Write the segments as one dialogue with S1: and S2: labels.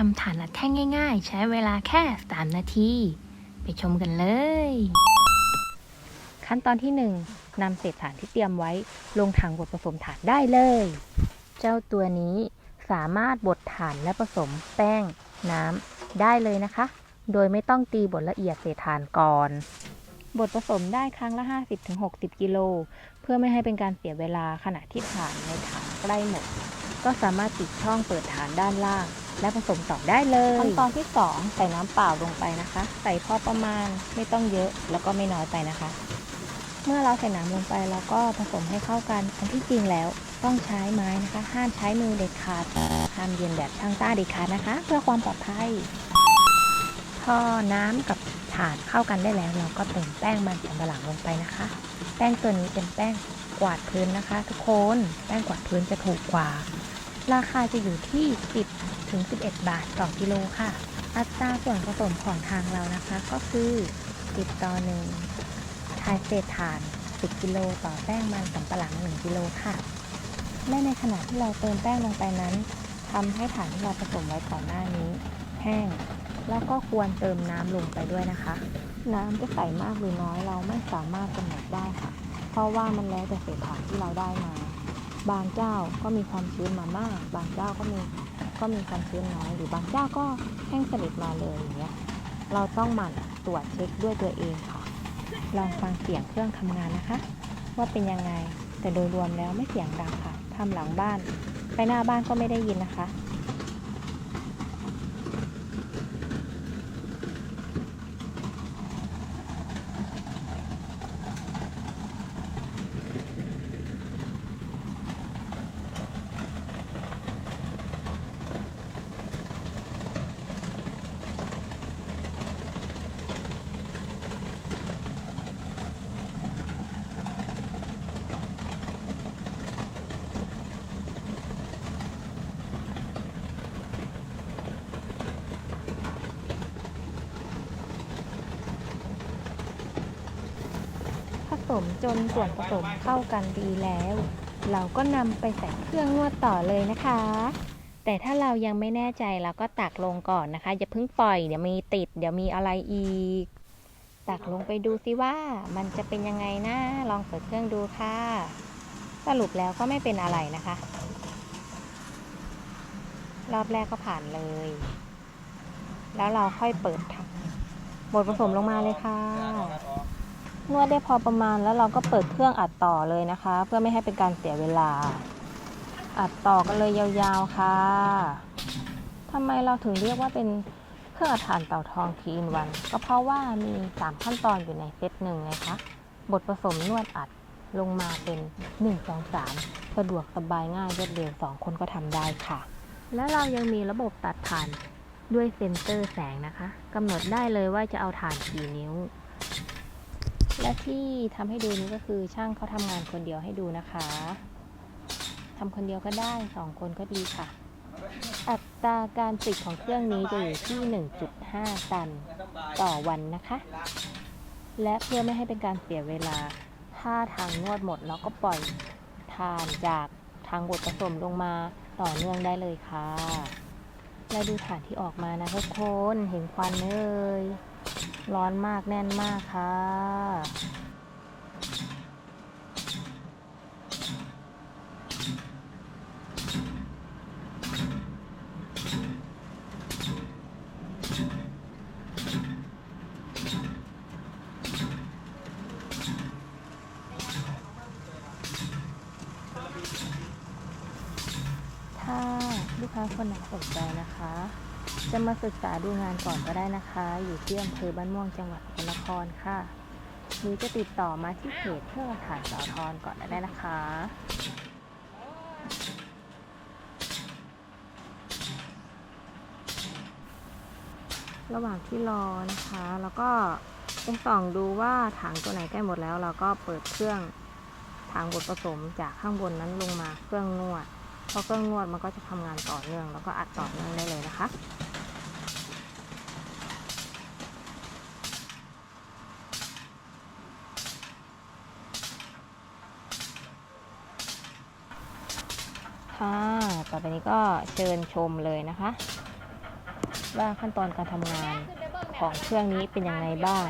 S1: ทำฐานอัดแท่งง่าย ๆ ใช้เวลาแค่ 3 นาที ไปชมกันเลย ขั้นตอนที่1นำเศษฐานที่เตรียมไว้ลงถังบดผสมฐานได้เลย เจ้าตัวนี้สามารถบดฐานและผสมแป้ง น้ำได้เลยนะคะ โดยไม่ต้องตีบดละเอียดเศษฐานก่อน บดผสมได้ครั้งละ 50-60 กิโล เพื่อไม่ให้เป็นการเสียเวลาขณะที่ฐานในฐานใกล้หมด ก็สามารถปิดช่องเปิดฐานด้านล่าง และผสมต่อได้เลยขั้นตอนที่ 2 ใส่น้ำเปล่าลงไปนะคะ ใส่พอประมาณไม่ต้องเยอะแล้วก็ไม่น้อยไปนะคะ เมื่อเราใส่น้ำลงไปแล้วก็ผสมให้เข้ากันอันที่จริงแล้วต้องใช้ไม้นะคะ ห้ามใช้มือเด็ดขาดห้ามเย็นแบบช่างต้าเด็ดขาดนะคะ เพื่อความปลอดภัยพอน้ำกับฐานเข้ากันได้แล้ว เราก็เติมแป้งมันสำปะหลังลงไปนะคะ แป้งตัวนี้เป็นแป้งกวาดพื้นนะคะ ทุกคน แป้งกวาดพื้นจะถูกกว่า ราคาจะอยู่ที่ 10 ถึง 11 บาทต่อกิโลค่ะ อัตราส่วนผสมของทางเรานะคะ ก็คือ 10 ต่อ 1 ทายเศษฐาน 10 กิโลต่อแป้งมันสำปะหลัง 1 กิโลค่ะ และในขณะที่เราเติมแป้งลงไปนั้นทำให้ฐานที่เราผสมไว้ก่อนหน้านี้ แห้ง แล้วก็ควรเติมน้ำลงไปด้วยนะคะ น้ำจะใส่มากหรือน้อยเราไม่สามารถกำหนดได้ค่ะ เพราะว่ามันแล้วแต่เศษฐานที่เราได้มา บางเจ้าก็มีความชื้นมามาก บางเจ้าก็มีก็มีความชื้นน้อยหรือบางเจ้าก็แห้งสนิทมาเลยอย่างเงี้ยเราต้องหมั่นตรวจเช็คด้วยตัวเองค่ะ ลองฟังเสียงเครื่องทำงานนะคะ ว่าเป็นยังไงแต่โดยรวมแล้วไม่เสียงดังค่ะทำหลังบ้าน ไปหน้าบ้านก็ไม่ได้ยินนะคะ มจนส่วนผสมเข้ากันดีแล้ว เราก็นำไปใส่เครื่องนวดต่อเลยนะคะ แต่ถ้าเรายังไม่แน่ใจเราก็ตักลงก่อนนะคะ อย่าเพิ่งปล่อยเดี๋ยวมีติด เดี๋ยวมีอะไรอีก ตักลงไปดูสิว่ามันจะเป็นยังไงนะลองเปิดเครื่องดูค่ะ สรุปแล้วก็ไม่เป็นอะไรนะคะ รอบแรกก็ผ่านเลย แล้วเราค่อยเปิดถังหมดผสมลงมาเลยค่ะ นวดได้พอประมาณแล้วเราก็เปิดเครื่องอัดต่อเลยนะคะ เพื่อไม่ให้เป็นการเสียเวลา อัดต่อกันเลยยาวๆค่ะทำไมเราถึงเรียกว่าเป็นเครื่องอัดถ่านเต่าทองทีอินวัน ก็เพราะว่ามี 3 ขั้นตอนอยู่ในเซตหนึ่งไงคะบทผสมนวดอัดลงมาเป็น 1 2 3 สะดวกสบายง่ายรวดเร็ว 2 คนก็ทำได้ค่ะ และเรายังมีระบบตัดถ่านด้วยเซ็นเซอร์แสงนะคะกำหนดได้เลยว่าจะเอาถ่านกี่นิ้ว และที่ทำให้ดูนี้ก็คือช่างเขาทำงานคนเดียวให้ดูนะคะทำคนเดียวก็ได้สองคนก็ดีค่ะ อัตราการติดของเครื่องนี้จะอยู่ที่ 1.5 ตันต่อวันนะคะ และเพื่อไม่ให้เป็นการเสียเวลา ถ้าทางนวดหมดเราก็ปล่อยทานจากทางบดผสมลงมาต่อเนื่องได้เลยค่ะ และดูฐานที่ออกมานะทุกคน เห็นควันเอ่ย ร้อนมากแน่นมากค่ะ ถ้าลูกค้าคนไหนสนใจนะคะ จะมาศึกษาดูงานก่อนก็ได้นะคะ อยู่ที่อำเภอบ้านม่วงจังหวัดสกลนครค่ะหรือจะติดต่อมาที่เพจเพื่อฐานสาวทรก่อนก็ได้นะคะระหว่างที่รอนะคะ แล้วก็ไปส่องดูว่าถังตัวไหนใกล้หมดแล้ว เราก็เปิดเครื่องถังบดผสมจากข้างบนนั้นลงมาเครื่องนวด พอเครื่องนวดมันก็จะทำงานต่อเนื่อง แล้วก็อัดต่อเนื่องได้เลยนะคะ ค่ะ ต่อไปนี้ก็เชิญชมเลยนะคะ ว่าขั้นตอนการทำงานของเครื่องนี้เป็นยังไงบ้าง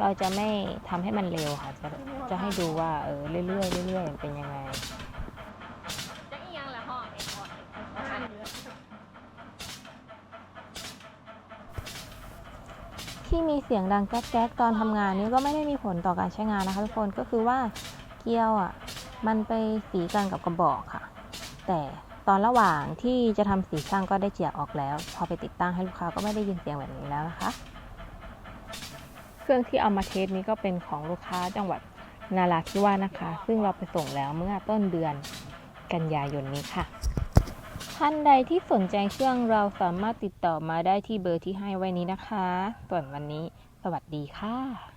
S1: เราจะไม่ทำให้มันเร็วค่ะ จะจะให้ดูว่าเออเรื่อยๆเรื่อยๆเป็นยังไง
S2: จะอีหยังละห้อง
S1: ที่มีเสียงดังแก๊กๆตอนทำงานนี้ก็ไม่ได้มีผลต่อการใช้งานนะคะทุกคนก็คือว่าเกลียวอะ มันไปสีกันกับกระบอกค่ะ แต่ตอนระหว่างที่จะทำสีช่างก็ได้เจียออกแล้ว พอไปติดตั้งให้ลูกค้าก็ไม่ได้ยินเสียงแบบนี้แล้วนะคะ เครื่องที่เอามาเทสนี้ก็เป็นของลูกค้าจังหวัดนาราธิวาสนะคะ ซึ่งเราไปส่งแล้วเมื่อต้นเดือนกันยายนนี้ค่ะ ท่านใดที่สนใจเครื่องเราสามารถติดต่อมาได้ที่เบอร์ที่ให้ไว้นี้นะคะ ส่วนวันนี้ สวัสดีค่ะ